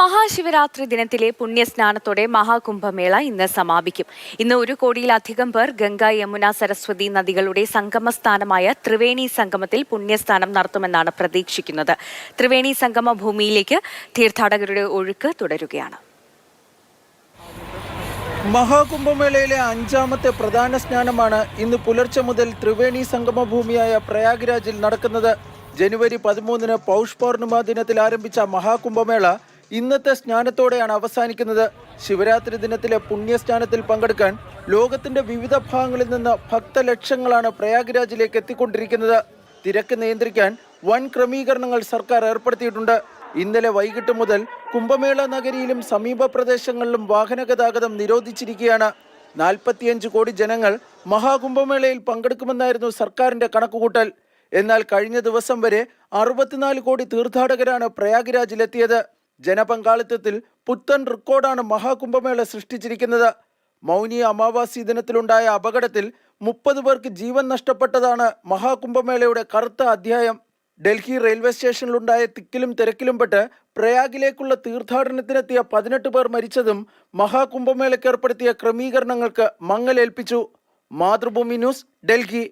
മഹാശിവരാത്രി ദിനത്തിലെ പുണ്യസ്നാനത്തോടെ മഹാകുംഭമേള ഇന്ന് സമാപിക്കും. ഇന്ന് ഒരു കോടിയിലധികം പേർ ഗംഗ യമുന സരസ്വതി നദികളുടെ സംഗമസ്ഥാനമായ ത്രിവേണി സംഗമത്തിൽ പുണ്യസ്നാനം നടത്തുമെന്നാണ് പ്രതീക്ഷിക്കുന്നത്. ത്രിവേണി സംഗമ ഭൂമിയിലേക്ക് തീർത്ഥാടകരുടെ ഒഴുക്ക് തുടരുകയാണ്. മഹാകുംഭമേളയിലെ അഞ്ചാമത്തെ പ്രധാന സ്നാനമാണ് ഇന്ന് പുലർച്ചെ മുതൽ ത്രിവേണി സംഗമ ഭൂമിയായ പ്രയാഗ്രാജിൽ നടക്കുന്നത്. ജനുവരി പതിമൂന്നിന് പൗഷ് പൗർണിമ ദിനത്തിൽ ആരംഭിച്ച മഹാകുംഭമേള ഇന്നത്തെ സ്നാനത്തോടെയാണ് അവസാനിക്കുന്നത്. ശിവരാത്രി ദിനത്തിലെ പുണ്യസ്നാനത്തിൽ പങ്കെടുക്കാൻ ലോകത്തിന്റെ വിവിധ ഭാഗങ്ങളിൽ നിന്ന് ഭക്തലക്ഷങ്ങളാണ് പ്രയാഗ്രാജിലേക്ക് എത്തിക്കൊണ്ടിരിക്കുന്നത്. തിരക്ക് നിയന്ത്രിക്കാൻ വൻ ക്രമീകരണങ്ങൾ സർക്കാർ ഏർപ്പെടുത്തിയിട്ടുണ്ട്. ഇന്നലെ വൈകിട്ട് മുതൽ കുംഭമേള നഗരിയിലും സമീപ പ്രദേശങ്ങളിലും വാഹന ഗതാഗതം നിരോധിച്ചിരിക്കുകയാണ്. നാൽപ്പത്തിയഞ്ച് കോടി ജനങ്ങൾ മഹാകുംഭമേളയിൽ പങ്കെടുക്കുമെന്നായിരുന്നു സർക്കാരിന്റെ കണക്കുകൂട്ടൽ. എന്നാൽ കഴിഞ്ഞ ദിവസം വരെ അറുപത്തിനാല് കോടി തീർത്ഥാടകരാണ് പ്രയാഗ്രാജിലെത്തിയത്. ജനപങ്കാളിത്തത്തിൽ പുത്തൻ റെക്കോർഡാണ് മഹാകുംഭമേള സൃഷ്ടിച്ചിരിക്കുന്നത്. മൗനി അമാവാസി ദിനത്തിലുണ്ടായ അപകടത്തിൽ മുപ്പത് പേർക്ക് ജീവൻ നഷ്ടപ്പെട്ടതാണ് മഹാകുംഭമേളയുടെ കറുത്ത അധ്യായം. ഡൽഹി റെയിൽവേ സ്റ്റേഷനിലുണ്ടായ തിക്കിലും തിരക്കിലും പെട്ട് പ്രയാഗിലേക്കുള്ള തീർത്ഥാടനത്തിനെത്തിയ പതിനെട്ട് പേർ മരിച്ചതും മഹാകുംഭമേളയ്ക്ക് ഏർപ്പെടുത്തിയ ക്രമീകരണങ്ങൾക്ക് മങ്ങലേൽപ്പിച്ചു. മാതൃഭൂമി ന്യൂസ് ഡൽഹി.